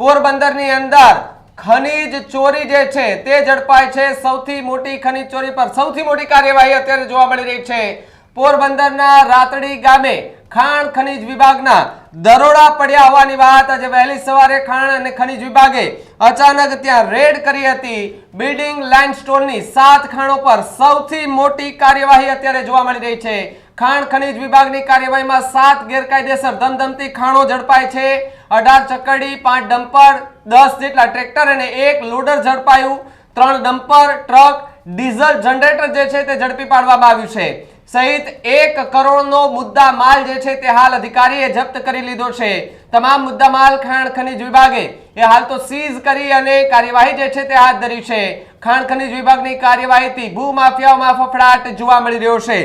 પોરબંદરની અંદર ખનીજ ચોરી જે છે તે ઝડપાય છે. સૌથી મોટી ખનીજ ચોરી પર સૌથી મોટી કાર્યવાહી અત્યારે જોવા મળી રહી છે. પોરબંદરના રાતડી ગામે ખાણ ખનીજ વિભાગના દરોડા પડ્યા હોવાની વાત આજે વહેલી સવારે ખાણ અને ખનીજ વિભાગે અચાનક ત્યાં રેડ કરી હતી. બિલ્ડિંગ લાઇમસ્ટોનની સાત ખાણો પર સૌથી મોટી કાર્યવાહી અત્યારે જોવા મળી રહી છે. ખાણ ખનીજ વિભાગની કાર્યવાહીમાં સાત ગેરકાયદેસર ધમધમતી ખાણો ઝડપાય છે. અઢાર ચકડી, પાંચ ડમ્પર, દસ જેટલા ટ્રેક્ટર અને એક લોડર ઝડપાયું. ત્રણ ડમ્પર, ટ્રક, ડીઝલ જનરેટર જે છે તે ઝડપી પાડવામાં આવ્યું છે. સહિત એક કરોડનો મુદ્દા માલ જે છે તે હાલ અધિકારીએ જપ્ત કરી લીધો છે. તમામ મુદ્દા માલ, ખાણ, ખનીજ વિભાગે એ હાલ તો સીઝ કરી અને કાર્યવાહી જે છે તે હાથ ધરી છે. ખાણ, ખનીજ વિભાગની કાર્યવાહીથી ભૂમાફિયાઓમાં ફફડાટ જોવા મળી રહ્યો છે.